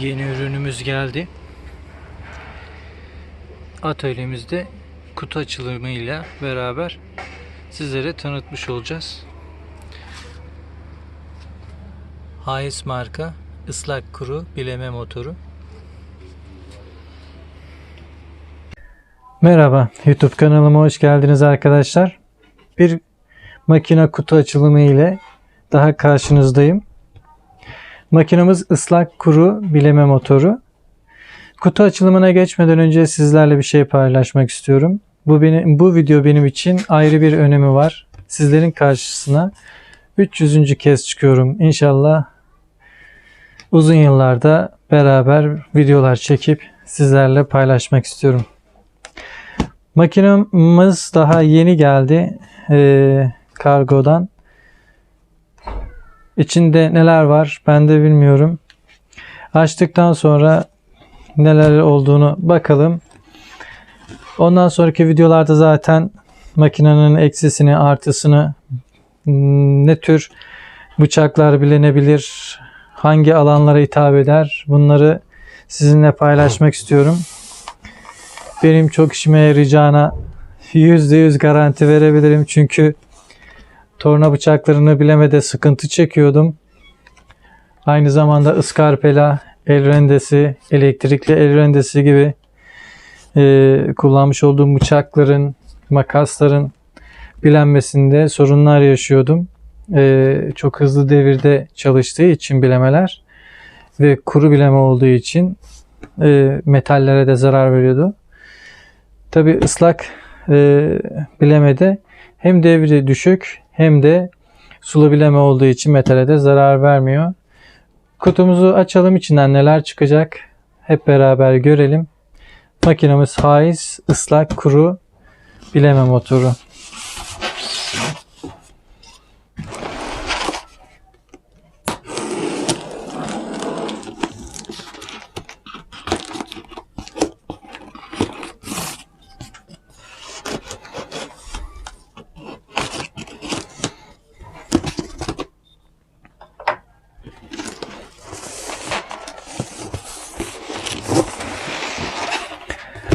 Yeni ürünümüz geldi. Atölyemizde kutu açılımıyla beraber sizlere tanıtmış olacağız. Hayes marka ıslak kuru bileme motoru. Merhaba YouTube kanalıma hoş geldiniz arkadaşlar. Bir makine kutu açılımı ile daha karşınızdayım. Makinamız ıslak kuru bileme motoru. Kutu açılımına geçmeden önce sizlerle bir şey paylaşmak istiyorum. Bu benim bu video benim için ayrı bir önemi var. Sizlerin karşısına 300. kez çıkıyorum. İnşallah uzun yıllarda beraber videolar çekip sizlerle paylaşmak istiyorum. Makinamız daha yeni geldi ee, kargodan. İçinde neler var ben de bilmiyorum. Açtıktan sonra neler olduğunu bakalım. Ondan sonraki videolarda zaten makinenin eksisini, artısını, ne tür bıçaklar bilenebilir, hangi alanlara hitap eder bunları sizinle paylaşmak istiyorum. Benim çok işime yarayacağına %100 garanti verebilirim çünkü torna bıçaklarını bilemede sıkıntı çekiyordum. Aynı zamanda ıskarpela, el rendesi, elektrikli el rendesi gibi e, kullanmış olduğum bıçakların, makasların bilenmesinde sorunlar yaşıyordum. E, çok hızlı devirde çalıştığı için bilemeler ve kuru bileme olduğu için e, metallere de zarar veriyordu. Tabi ıslak e, bilemede hem devri düşük hem de sulu bileme olduğu için metale de zarar vermiyor. Kutumuzu açalım içinden neler çıkacak hep beraber görelim. Makinemiz haiz, ıslak, kuru bileme motoru.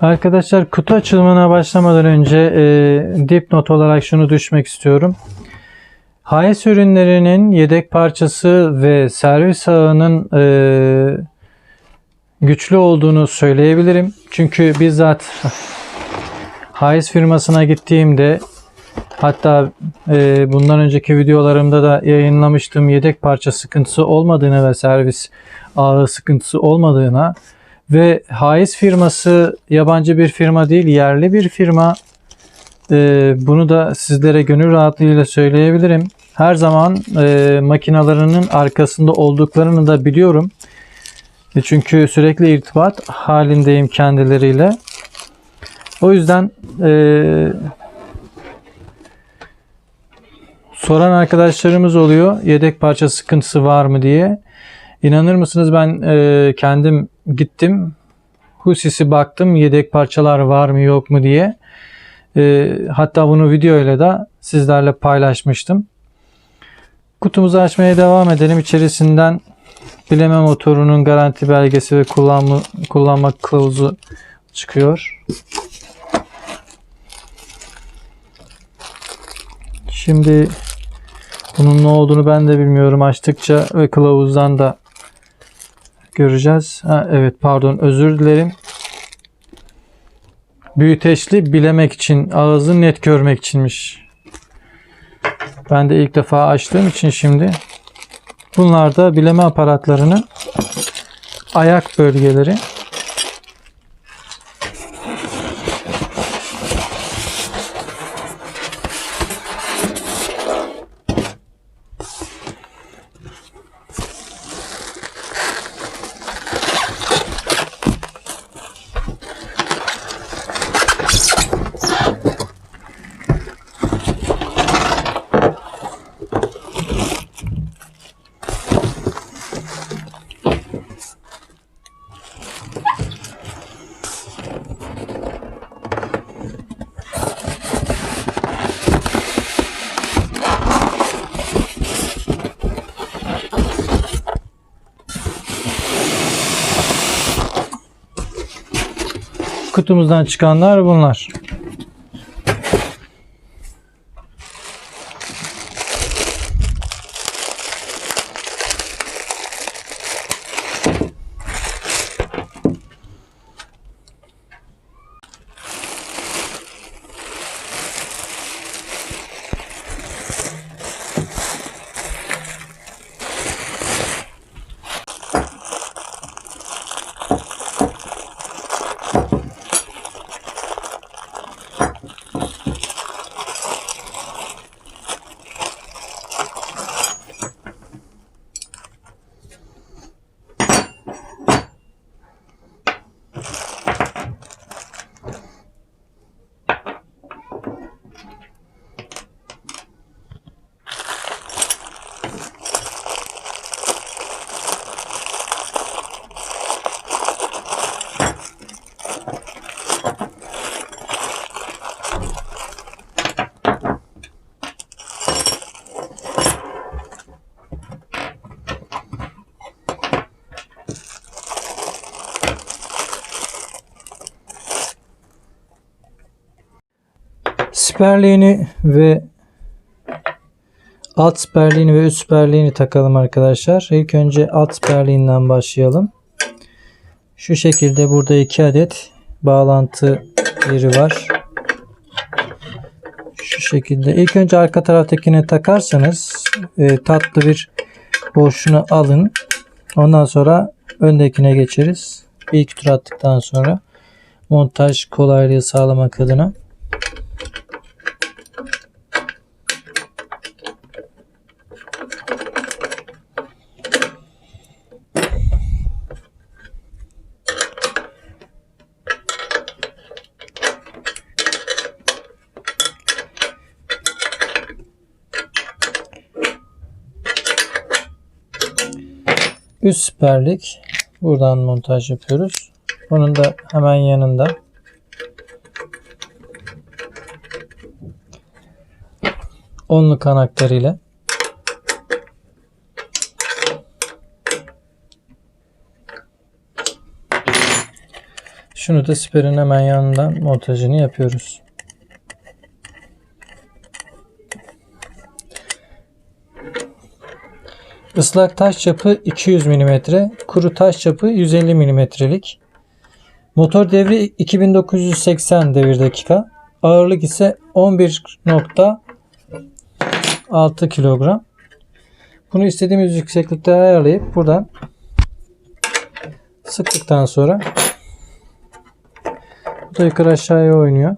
Arkadaşlar kutu açılımına başlamadan önce e, dipnot olarak şunu düşmek istiyorum. HS ürünlerinin yedek parçası ve servis ağının e, güçlü olduğunu söyleyebilirim. Çünkü bizzat HS firmasına gittiğimde hatta e, bundan önceki videolarımda da yayınlamıştım yedek parça sıkıntısı olmadığını ve servis ağı sıkıntısı olmadığına ve haiz firması yabancı bir firma değil, yerli bir firma. Ee, bunu da sizlere gönül rahatlığıyla söyleyebilirim. Her zaman e, makinalarının arkasında olduklarını da biliyorum. E, çünkü sürekli irtibat halindeyim kendileriyle. O yüzden e, soran arkadaşlarımız oluyor. Yedek parça sıkıntısı var mı diye. İnanır mısınız ben e, kendim gittim. Husisi baktım yedek parçalar var mı yok mu diye. E, hatta bunu video ile de sizlerle paylaşmıştım. Kutumuzu açmaya devam edelim. İçerisinden bileme motorunun garanti belgesi ve kullanma, kullanma kılavuzu çıkıyor. Şimdi bunun ne olduğunu ben de bilmiyorum. Açtıkça ve kılavuzdan da göreceğiz. Ha, evet pardon özür dilerim. Büyüteçli bilemek için, ağzı net görmek içinmiş. Ben de ilk defa açtığım için şimdi bunlar da bileme aparatlarının ayak bölgeleri. Kutumuzdan çıkanlar bunlar. Siperliğini ve alt siperliğini ve üst siperliğini takalım arkadaşlar. İlk önce alt siperliğinden başlayalım. Şu şekilde burada iki adet bağlantı yeri var. Şu şekilde. İlk önce arka taraftakine takarsanız e, tatlı bir boşluğunu alın. Ondan sonra öndekine geçeriz. Bir iki tur attıktan sonra montaj kolaylığı sağlamak adına. Üst siperlik. Buradan montaj yapıyoruz. Onun da hemen yanında. Onlu kanakları ile. Şunu da siperin hemen yanından montajını yapıyoruz. Islak taş çapı 200 mm, kuru taş çapı 150 mm'lik. Motor devri 2980 devir dakika. Ağırlık ise 11.6 kilogram. Bunu istediğimiz yükseklikte ayarlayıp buradan sıktıktan sonra bu da yukarı aşağıya oynuyor.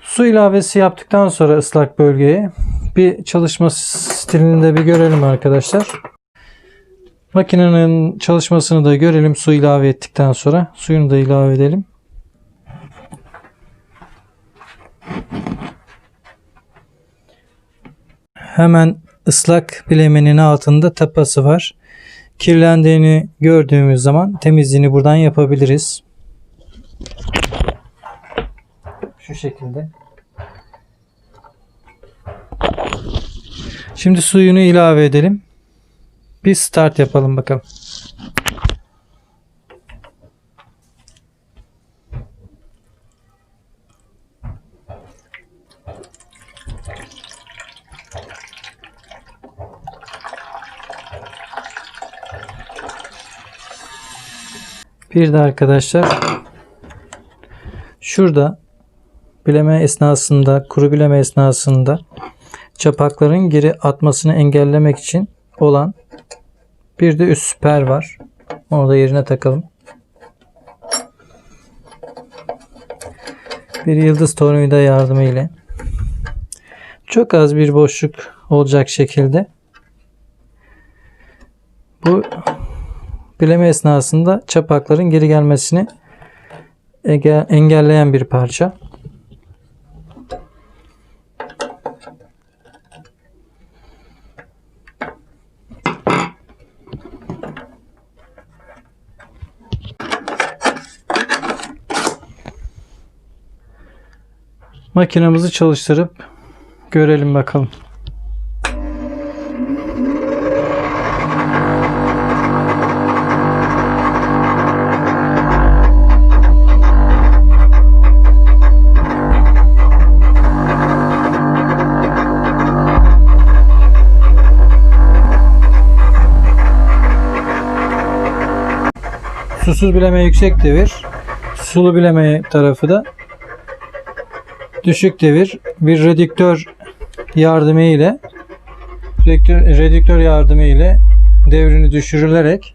Su ilavesi yaptıktan sonra ıslak bölgeye bir çalışma stilini de bir görelim arkadaşlar. Makinenin çalışmasını da görelim su ilave ettikten sonra. Suyunu da ilave edelim. Hemen ıslak bilemenin altında tapası var. Kirlendiğini gördüğümüz zaman temizliğini buradan yapabiliriz. Şu şekilde. Şimdi suyunu ilave edelim. Bir start yapalım bakalım. Bir de arkadaşlar şurada bileme esnasında, kuru bileme esnasında çapakların geri atmasını engellemek için olan bir de üst süper var. Onu da yerine takalım. Bir yıldız tornavida yardımı ile çok az bir boşluk olacak şekilde bu bileme esnasında çapakların geri gelmesini engelleyen bir parça. Makinamızı çalıştırıp görelim bakalım. Susuz bileme yüksek devir, sulu bileme tarafı da düşük devir. Bir redüktör yardımı ile redüktör, redüktör yardımı ile devrini düşürülerek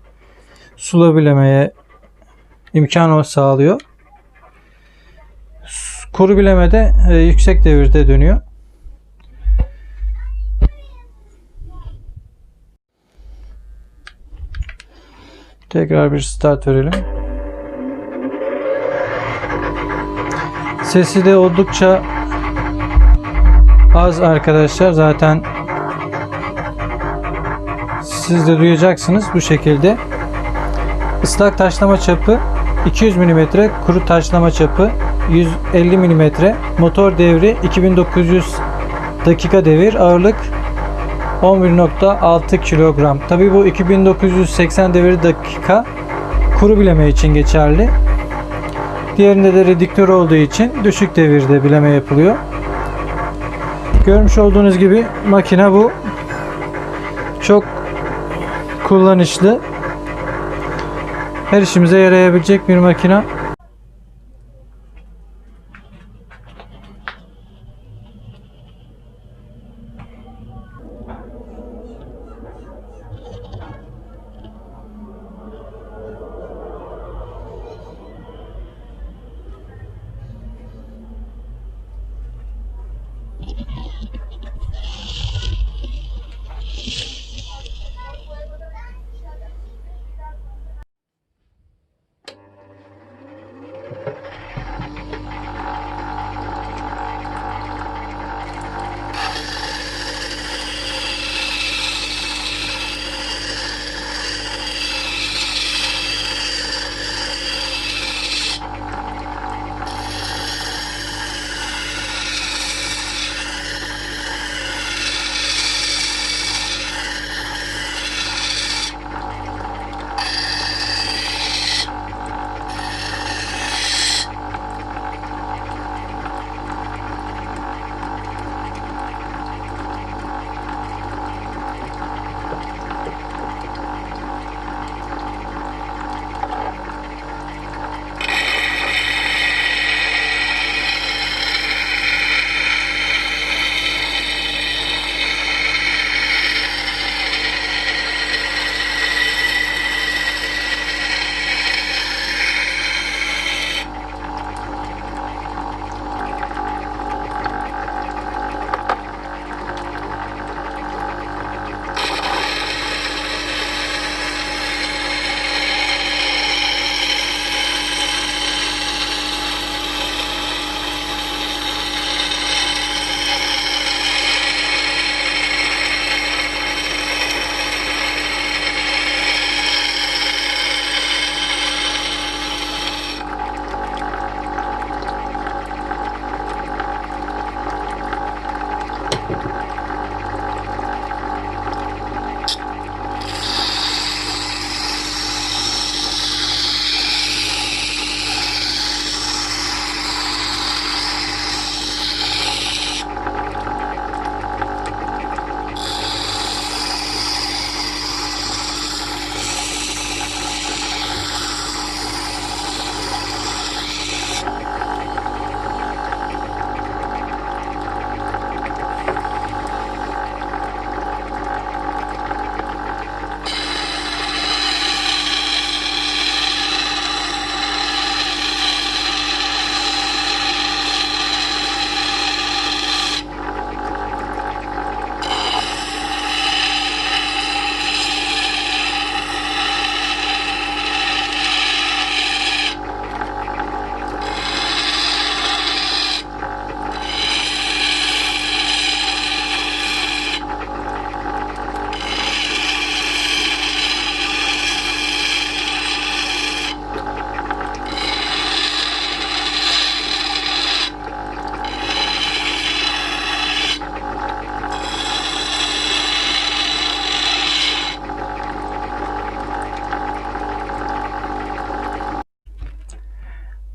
sulu bilemeye imkan sağlıyor. Kuru bilemede e, yüksek devirde dönüyor. Tekrar bir start verelim. Sesi de oldukça az arkadaşlar. Zaten siz de duyacaksınız bu şekilde. Islak taşlama çapı 200 mm, kuru taşlama çapı 150 mm, motor devri 2900 dakika devir, ağırlık 11.6 kilogram. Tabi bu 2980 devir dakika kuru bileme için geçerli. Diğerinde de redüktör olduğu için düşük devirde bileme yapılıyor. Görmüş olduğunuz gibi makine bu. Çok kullanışlı. Her işimize yarayabilecek bir makine.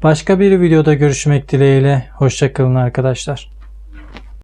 Başka bir videoda görüşmek dileğiyle. Hoşçakalın arkadaşlar.